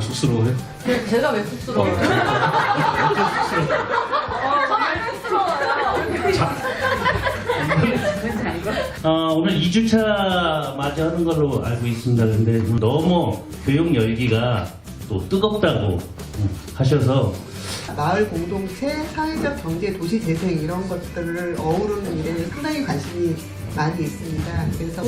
쑥스러워요? 제- 네, 제가 왜 쑥스러워요? 어, 네. 아, 네. 아, 오늘 2주차 맞이하는 걸로 알고 있습니다. 근데 너무 교육 열기가 또 뜨겁다고 하셔서 마을 공동체, 사회적 경제, 도시 재생 이런 것들을 어우르는 일에 상당히 관심이 많이 있습니다. 그래서